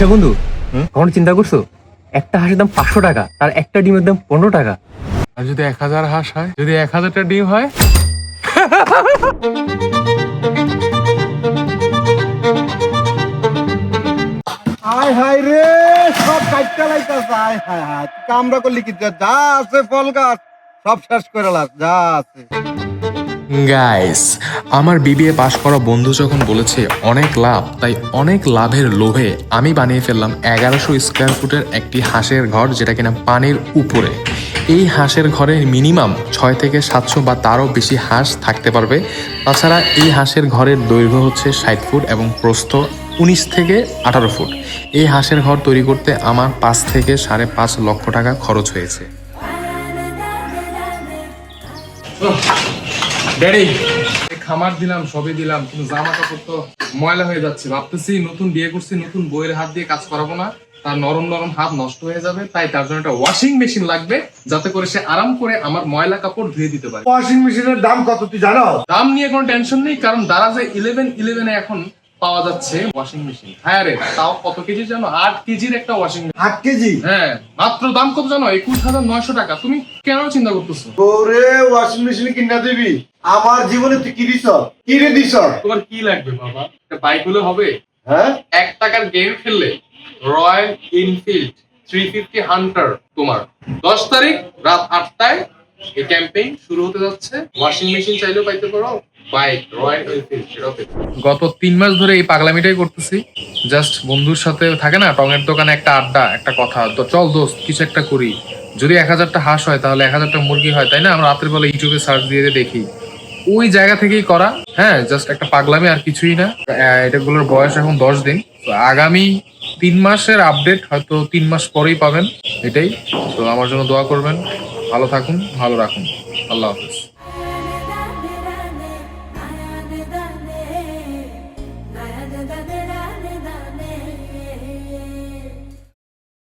আচ্ছা বন্ধু কখনো চিন্তা করছ? একটা হাঁসের দাম পাঁচশো টাকা আর একটা ডিমের দাম পনেরো টাকা। আর যদি এক হাজার হাঁস হয় যদি এক হাজারটা ডিম হয়? হায় হায় রে সব কাটতে লাইতাছে হায় হায়। হায় করলি কি? যা আছে ফল গাছ সব শেষ করে লাস যা আছে। গাইস আমার বিবিএ পাশ করা বন্ধু যখন বলেছে, অনেক লাভ তাই অনেক লাভের লোভে আমি বানিয়ে ফেললাম এগারোশো স্কোয়ার ফুটের একটি হাঁসের ঘর যেটা কিনা পানির উপরে। এই হাঁসের ঘরে মিনিমাম ছয় থেকে সাতশো বা তারও বেশি হাঁস থাকতে পারবে। তাছাড়া এই হাঁসের ঘরের দৈর্ঘ্য হচ্ছে ষাট ফুট এবং প্রস্থ উনিশ থেকে আঠারো ফুট। এই হাঁসের ঘর তৈরি করতে আমার পাঁচ থেকে সাড়ে পাঁচ লক্ষ টাকা খরচ হয়েছে। ড্যাডি খামার দিলাম সবই দিলাম কিন্তু জামা কাপড় তো ময়লা হয়ে যাচ্ছে। ভাবতেছি নতুন বিয়ে করছি নতুন বইয়ের হাত দিয়ে কাজ করাবো না। তার নরম নরম হাত নষ্ট হয়ে যাবে তাই তার জন্য একটা ওয়াশিং মেশিন লাগবে যাতে করে সে আরাম করে আমার ময়লা কাপড় ধুয়ে দিতে পারে। ওয়াশিং মেশিনের দাম কত তুই জানো? দাম নিয়ে কোনো টেনশন নেই কারণ দারাজে ইলেভেন ইলেভেনে এখন পাওয়া যাচ্ছে ওয়াশিং মেশিন হ্যাঁ রে তাও কত কেজি জানো আট কেজির একটা ওয়াশিং মেশিন আট কেজি? হ্যাঁ মাত্র দাম কত জানো? একুশ হাজার নয়শো টাকা। তুমি কেন চিন্তা করতেছো? ওরে ওয়াশিং মেশিন কিনা দিবি। আমার জীবনে তুই কি দিছ কি রে দিছ তোমার কি লাগবে বাবা? বাইক হলে হবে? হ্যাঁ? এক টাকার গেম খেললে Royal Enfield three fifty hunter তোমার। দশ তারিখ রাত আটটায় এই ক্যাম্পেইন শুরু হতে যাচ্ছে। ওয়াশিং মেশিন চাইলেও পাইতে পারো বাইক রয়্যাল এনফিল্ড সেটাও পেতে পারো। গত তিন মাস ধরে এই পাগলামিটাই করতেছি। জাস্ট বন্ধুর সাথে থাকে না টঙের দোকানে একটা আড্ডা একটা কথা তো চল দোস্ত কিছু একটা করি। যদি এক হাজারটা হাঁস হয়, তাহলে এক হাজারটা মুরগি হয়, তাই না? আমরা রাতের বেলা ইউটিউবে সার্চ দিয়ে দেখি। ওই জায়গা থেকেই করা হ্যাঁ জাস্ট একটা পাগলামি, আর কিছুই না। এটাগুলোর বয়স এখন দশ দিন। তো আগামী তিন মাসের আপডেট হয়তো তিন মাস পরেই পাবেন, এটাই। তো আমার জন্য দোয়া করবেন। ভালো থাকুন, ভালো রাখুন। আল্লাহ হাফিজ।